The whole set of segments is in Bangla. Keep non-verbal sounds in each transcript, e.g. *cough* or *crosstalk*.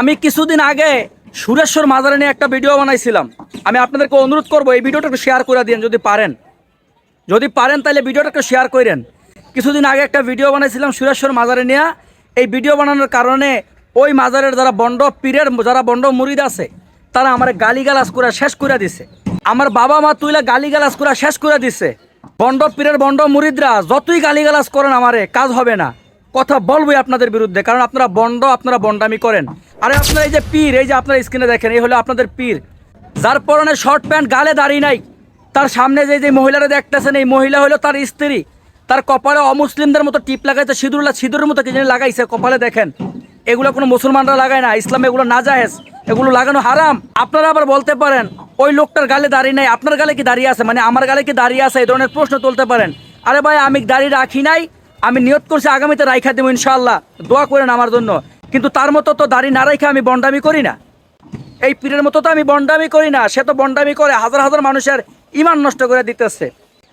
আমি কিছুদিন আগে সুরেশ্বর মাজারে নিয়ে একটা ভিডিও বানাইছিলাম। আমি আপনাদেরকে অনুরোধ করব, এই ভিডিওটা একটু শেয়ার করে দিন যদি পারেন। যদি পারেন, তাহলে ভিডিওটা একটু শেয়ার করেন। কিছুদিন আগে একটা ভিডিও বানাইছিলাম সুরেশ্বর মাজারে নিয়ে। এই ভিডিও বানানোর কারণে ওই মাজারের যারা বন্ড পীরের যারা বন্ড মুরিদ আছে, তারা আমার গালিগালাজ করে শেষ করে দিছে। আমার বাবা মা তুইলা গালিগালাজ করে শেষ করে দিছে। বন্ড পীরের বন্ড মুরিদরা যতই গালিগালাজ করেন আমারে, কাজ হবে না। কথা বলবোই আপনাদের বিরুদ্ধে, কারণ আপনারা বন্ড, আপনারা বন্ডামি করেন। আরে আপনারা এই যে পীর, এই যে আপনারা স্ক্রিনে দেখেন, এই হলো আপনাদের পীর। যার পরনে শর্ট প্যান্ট গালে দাঁড়িয়ে নাই, তার সামনে যে যে মহিলারা দেখতেছেন, এই মহিলা হলো তার স্ত্রী। তার কপালে অমুসলিমদের মতো টিপ লাগাইছে, সিঁদুরলা সিঁদুরের মতো কি জানি লাগাইছে কপালে, দেখেন। এগুলো কোনো মুসলমানরা লাগায় না, ইসলামে এগুলো না জায়েজ, এগুলো লাগানো হারাম। আপনারা আবার বলতে পারেন, ওই লোকটার গালে দাঁড়িয়ে নাই, আপনার গালে কি দাঁড়িয়ে আছে? মানে আমার গালে কি দাঁড়িয়ে আছে? এই ধরনের প্রশ্ন তুলতে পারেন। আরে ভাই, আমি দাঁড়িয়ে রাখি নাই আমি নিয়ত করছি আগামীতে রাইখা দেবো ইনশাল্লাহ দোয়া করেন আমার জন্য। কিন্তু তার মতো তো দাড়ি না রাইখা আমি বন্ডামি করি না। এই পীরের মতো তো আমি বন্ডামি করি না। সে তো বন্ডামি করে হাজার হাজার মানুষের ইমান নষ্ট করে দিতেছে।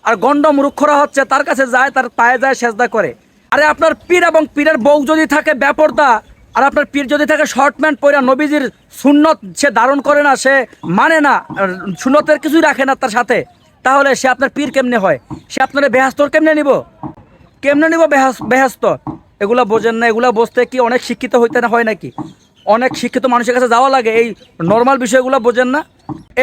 আর গন্ড মূর্খরা হচ্ছে, তার কাছে যায়, তার পায়ে যায়, সেজদা করে। আরে আপনার পীর এবং পীরের বউ যদি থাকে ব্যাপরদা আর আপনার পীর যদি থাকে শর্ট প্যান্ট পরে নবীজির সুন্নত সে ধারণ করে না, সে মানে না সুন্নতের কিছুই রাখে না তার সাথে, তাহলে সে আপনার পীর কেমনে হয়? সে আপনার বেহাস্তর কেমনে নিব? কেমনে নিব বেহাস বেহাস্ত? এগুলা বোঝেন না, এগুলা বুঝতে কি অনেক শিক্ষিত হইতে না হয় নাকি? অনেক শিক্ষিত মানুষের কাছে যাওয়া লাগে, এই নর্মাল বিষয়গুলো বোঝেন না?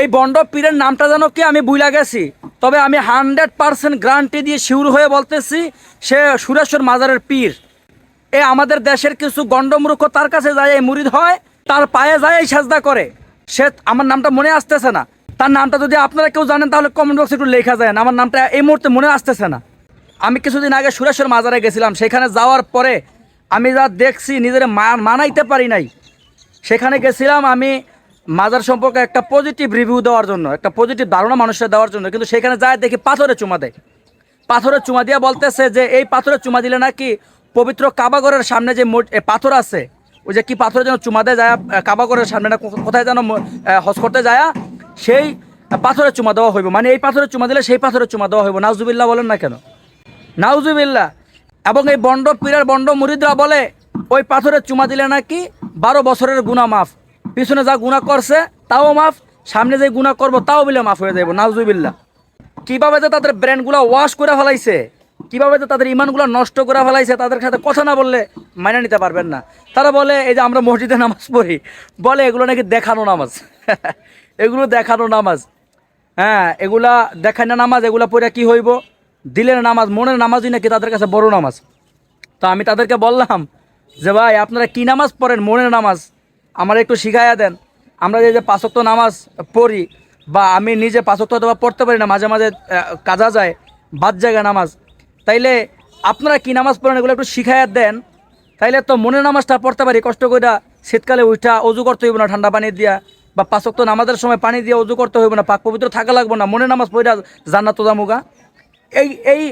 এই বন্ড পীরের নামটা যেন কি আমি বুইলা গেছি? তবে আমি হান্ড্রেড পার্সেন্ট গ্রান্টি দিয়ে শিউর হয়ে বলতেছি, সে সুরেশ্বর মাজারের পীর। এ আমাদের দেশের কিছু গণ্ডমূর্খ তার কাছে যায়, এই মুরিদ হয়, তার পায়ে যায়, এই সাজদা করে। সে আমার নামটা মনে আসতেছে না। তার নামটা যদি আপনারা কেউ জানেন, তাহলে কমেন্ট বক্সে একটু লেখা যায় না। আমার নামটা এই মুহূর্তে মনে আসতেছে না। আমি কিছুদিন আগে সুরেশ্বর মাজারে গেছিলাম, সেখানে যাওয়ার পরে আমি যা দেখছি নিজের মানাইতে পারি নাই। সেখানে গেছিলাম আমি মাজার সম্পর্কে একটা পজিটিভ রিভিউ দেওয়ার জন্য, একটা পজিটিভ ধারণা মানুষের দেওয়ার জন্য, কিন্তু সেখানে যায় দেখি পাথরে চুমা দেয়। পাথরের চুমা দিয়া বলতেছে যে, এই পাথরের চুমা দিলে নাকি পবিত্র কাবাগরের সামনে যে পাথর আছে, ওই যে কি পাথরে যেন চুমা দেয়, যায় কাবাগরের সামনে না কোথায় যেন হজ করতে যায়, সেই পাথরের চুমা দেওয়া হইব। মানে এই পাথরের চুমা দিলে সেই পাথরের চুমা দেওয়া হইব। নাজুবিল্লাহ বলেন না কেন? নাউজুবিল্লা এবং এই বন্ড, পীরের বন্ড মুরিদরা বলে, ওই পাথরের চুমা দিলে নাকি বারো বছরের গুণা মাফ। পিছনে যা গুণা করছে, তাও মাফ, সামনে যে গুণা করব, তাও বলে মাফ হয়ে যাব নাউজুবিল্লা কীভাবে যে তাদের ব্রেনগুলো ওয়াশ করে ফেলাইছে, কীভাবে যে তাদের ইমানগুলো নষ্ট করে ফেলাইছে, তাদের সাথে কথা না বললে মাইনে নিতে পারবেন না। তারা বলে, এই যে আমরা মসজিদে নামাজ পড়ি। বলে, এগুলো নাকি দেখানো নামাজ। *laughs* এগুলো দেখানো নামাজ। হ্যাঁ এগুলা দেখানো নামাজ, এগুলা পড়ে কি হইব? দিলের নামাজ, মনের নামাজই নাকি তাদের কাছে বড় নামাজ। তো আমি তাদেরকে বললাম যে, ভাই, আপনারা কি নামাজ পড়েন? মনের নামাজ। আমার একটু শিখাইয়া দেন। আমরা যে যে পাঁচক্ত নামাজ পড়ি বা আমি নিজে পাঁচক্ত অথবা পড়তে পারি না, মাঝে মাঝে কাজা যায়, বাদ জায়গা নামাজ। তাইলে আপনারা কি নামাজ পড়েন এগুলো একটু শিখাইয়া দেন। তাইলে তো মনের নামাজটা পড়তে পারি, কষ্ট করে শীতকালে উঠা অজু করতে হইব না, ঠান্ডা পানি দিয়া বা পাঁচক্ত নামাজের সময় পানি দিয়ে অজু করতে হইব না, পাক পবিত্র থাকা লাগবো না, মনের নামাজ পড়া জান্নাত জামুগা এই এই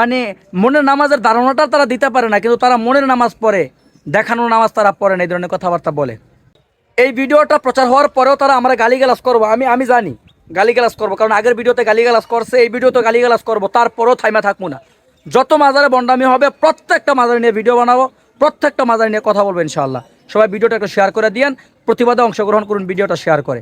মানে মনের নামাজের ধারণাটা তারা দিতে পারে না, কিন্তু তারা মনের নামাজ পড়ে, দেখানোর নামাজ তারা পড়ে না, এই ধরনের কথাবার্তা বলে। এই ভিডিওটা প্রচার হওয়ার পরেও তারা আমরা গালিগালাজ করব, আমি আমি জানি গালিগালাজ করব, কারণ আগের ভিডিওতে গালিগালাজ করছে, এই ভিডিওতে গালিগালাজ করব, তারপরেও থাইমা থাকব না। যত মাজারে বন্ডামি হবে, প্রত্যেকটা মাজারে নিয়ে ভিডিও বানাবো, প্রত্যেকটা মাজারে নিয়ে কথা বলব ইনশাআল্লাহ। সবাই ভিডিওটা একটু শেয়ার করে দিয়েন, প্রতিবাদে অংশগ্রহণ করুন, ভিডিওটা শেয়ার করে।